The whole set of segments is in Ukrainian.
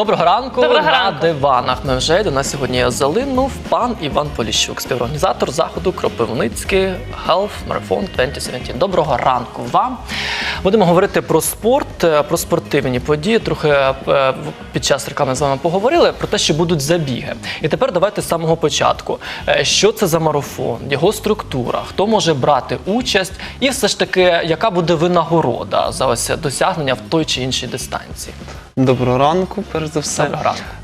Доброго ранку Доброго на ранку. диванах. Ми вже до нас сьогодні залинув пан Іван Поліщук, співорганізатор заходу Кропивницький Health Marathon 2017. Доброго ранку вам. Будемо говорити про спорт, е, про спортивні події. Трохи е, в- під час реклами з вами поговорили про те, що будуть забіги. І тепер давайте з самого початку. Е, Що це за марафон, його структура, хто може брати участь, і все ж таки, яка буде винагорода за ось досягнення в той чи іншій дистанції. Доброго ранку, перш за все.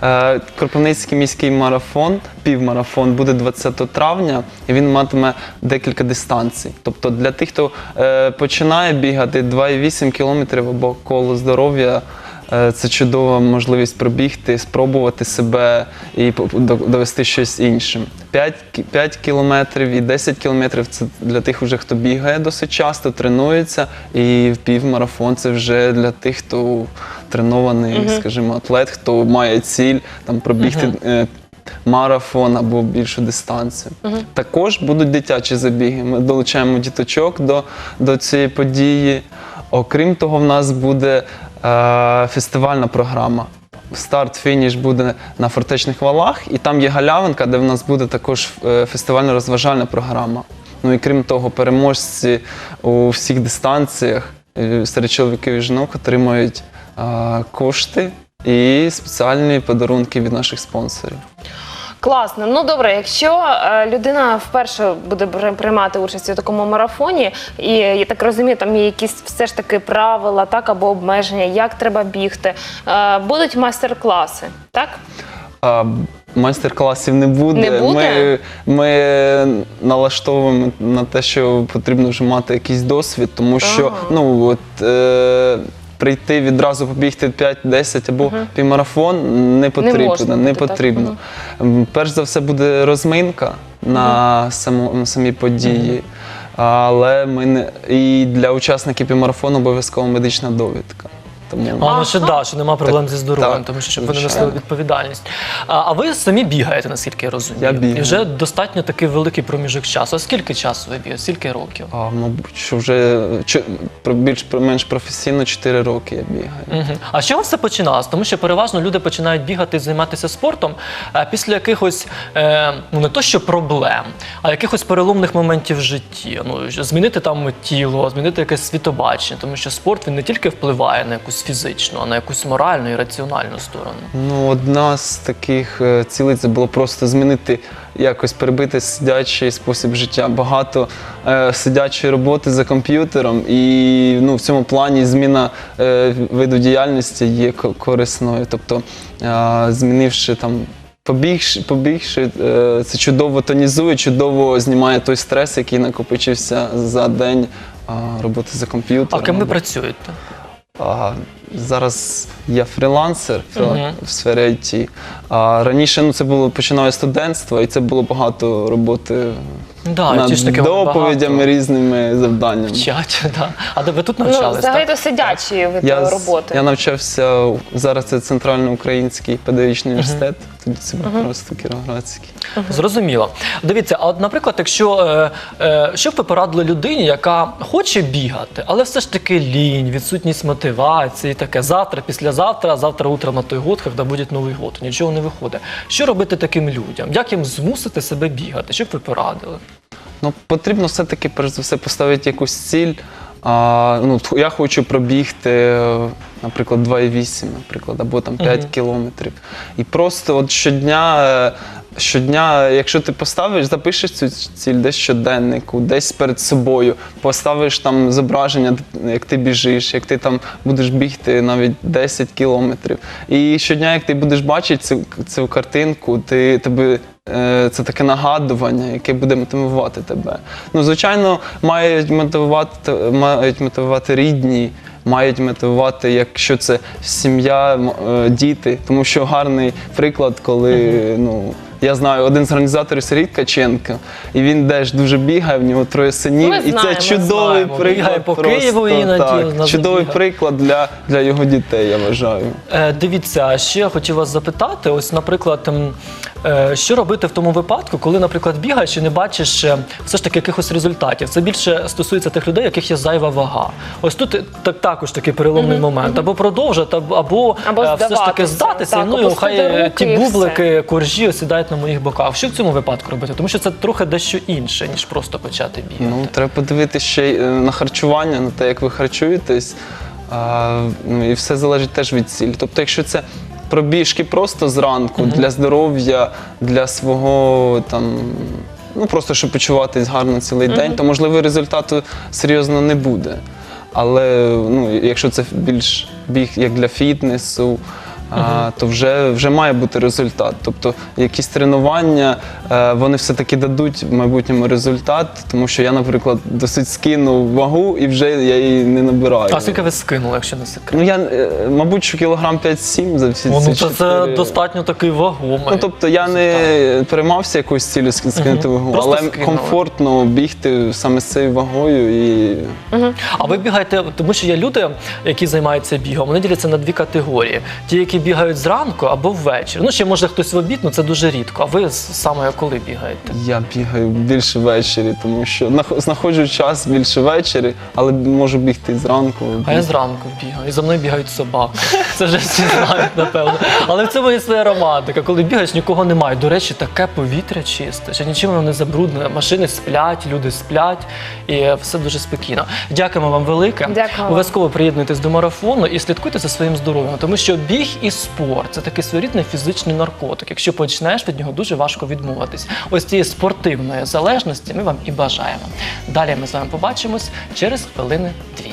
Е, Кропивницький міський марафон, півмарафон буде 20 травня, і він матиме декілька дистанцій. Тобто для тих, хто е, починає бігати 2,8 кілометрів або коло здоров'я. Е, Це чудова можливість пробігти, спробувати себе і довести щось іншим. 5, 5 кілометрів і 10 кілометрів це для тих, вже, хто бігає досить часто, тренується. І півмарафон це вже для тих, хто тренований, скажімо, атлет, хто має ціль там пробігти. е, Марафон або більшу дистанцію. Також будуть дитячі забіги. Ми долучаємо діточок до, до цієї події. Окрім того, в нас буде фестивальна програма. Старт-фініш буде на фортечних валах, і там є галявинка, де в нас буде також е, фестивально-розважальна програма. Ну і крім того, переможці у всіх дистанціях е, серед чоловіків і жінок отримують е, кошти і спеціальні подарунки від наших спонсорів. Класно. Ну добре, якщо е, людина вперше буде приймати участь у такому марафоні, і я так розумію, там є якісь все ж таки правила, так або обмеження, як треба бігти. Е, будуть майстер-класи, так? А, майстер-класів не буде. Не буде? Ми, ми налаштовуємо на те, що потрібно вже мати якийсь досвід, тому що Ага. ну, от, е, прийти відразу побігти 5-10 або півмарафон не потрібно. можна Не, буде, так? потрібно. Перш за все буде розминка на, само, самі події. Але ми не і для учасників півмарафону обов'язково медична довідка. Тому А, ну ще Ага. да, що нема проблем зі здоров'ям, так, тому що щоб вони звичайно. несли відповідальність. А, а ви самі бігаєте, наскільки я розумію. Я бігаю. І вже достатньо такий великий проміжок часу. А скільки часу ви бігаєте? Скільки років? А, мабуть, що вже чо- про- більш менш професійно 4 роки я бігаю. Мгм. А чого все починалось? Тому що переважно люди починають бігати, і займатися спортом е, після якихось е, ну не то що проблем, а якихось переломних моментів в житті. Ну що змінити там тіло, змінити якесь світобачення, тому що спорт він не тільки впливає на якусь фізичну, а на якусь моральну і раціональну сторону. Ну, одна з таких е, цілей це було просто змінити якось перебити сидячий спосіб життя. Багато е, сидячої роботи за комп'ютером, і ну, в цьому плані зміна е, виду діяльності є корисною. Тобто, е, змінивши там. Побігши, побігши, е, це чудово тонізує, чудово знімає той стрес, який накопичився за день е, роботи за А комп'ютером. ким ви працюєте? Зараз я фрілансер фріла- Мгм. в сфері IT. А раніше ну, це було починаю студентство, і це було багато роботи Да, над таки доповідями, багато різними завданнями. Вчать, да. А де ви тут Ну, навчались? взагалі так? то сидячі вид з- роботи. я навчався у- зараз це Центральноукраїнський педагогічний університет, тоді це був просто Кіровоградський. Зрозуміло. Дивіться, а от, наприклад, якщо е, е, що б ви порадили людині, яка хоче бігати, але все ж таки лінь, відсутність мотивації, таке завтра, післязавтра, завтра утром на той год, коли буде Новий год, нічого не виходить. Що робити таким людям? Як їм змусити себе бігати? Що б ви порадили? Ну, потрібно все-таки, перш за все, поставити якусь ціль. А, ну, я хочу пробігти, наприклад, 2,8, наприклад, або там 5 угу. кілометрів. І просто от щодня, е, щодня, якщо ти поставиш, запишеш цю ціль десь щоденнику, десь перед собою, поставиш там зображення, як ти біжиш, як ти там будеш бігти навіть 10 кілометрів. І щодня, як ти будеш бачити цю, цю картинку, ти тебе Е, Це таке нагадування, яке буде мотивувати тебе. Ну, звичайно, мають мотивувати, мають мотивувати рідні, мають мотивувати, якщо це сім'я, е, діти. Тому що гарний приклад, коли ну, Я знаю, один з організаторів Сергій Ткаченко, і він теж дуже бігає, в нього троє синів. Ми і знаємо, це чудовий знаємо. приклад. Бігає по просто, Києву іноді, так, чудовий бігає. приклад для, для його дітей, я вважаю. Е, Дивіться, ще я хотів вас запитати: ось, наприклад, е, що робити в тому випадку, коли, наприклад, бігаєш і не бачиш е, все ж таки якихось результатів. Це більше стосується тих людей, яких є зайва вага. Ось тут е, так також такий переломний момент. Або продовжити, або, або, е, все ж таки здатися. так, ну і хай ті бублики, коржі осідають на моїх боках. Що в цьому випадку робити? Тому що це трохи дещо інше, ніж просто почати бігати. Ну, треба подивитися ще й е, на харчування, на те, як ви харчуєтесь. А, ну, і все залежить теж від цілі. Тобто, якщо це пробіжки просто зранку для здоров'я, для свого там. Ну, просто щоб почуватись гарно цілий день, то можливо результату серйозно не буде. Але ну, якщо це більш біг як для фітнесу, то вже, вже має бути результат. Тобто якісь тренування вони все-таки дадуть в майбутньому результат, тому що я, наприклад, досить скинув вагу і вже я її не набираю. А скільки ви скинули, якщо не секрет? Ну я, е, мабуть, що кілограм 5-7 за всі О, ці ну, це, це чотири- достатньо такий вагомий. Ну, тобто я не переймався якоюсь цілею ски- скинути вагу, Просто але скинули. комфортно бігти саме з цією вагою і А ви бігаєте, тому що є люди, які займаються бігом, вони діляться на дві категорії: ті, які бігають зранку або ввечері. Ну ще може хтось в обід, ну це дуже рідко. А ви з- саме коли бігаєте? Я бігаю більше ввечері, тому що нах- знаходжу час більше ввечері, але можу бігти і зранку. А я зранку бігаю, і за мною бігають собаки. Це вже всі знають, напевно. Але в цьому є своя романтика. Коли бігаєш, нікого немає. До речі, таке повітря чисте, що нічим воно не забруднене. Машини сплять, люди сплять, і все дуже спокійно. Дякуємо вам велике. Дякую. Обов'язково приєднуйтесь до марафону і слідкуйте за своїм здоров'ям, тому що біг і спорт це такий своєрідний фізичний наркотик. Якщо почнеш від нього, дуже важко відмовитись. Ось цієї спортивної залежності ми вам і бажаємо. Далі ми з вами побачимось через хвилини дві.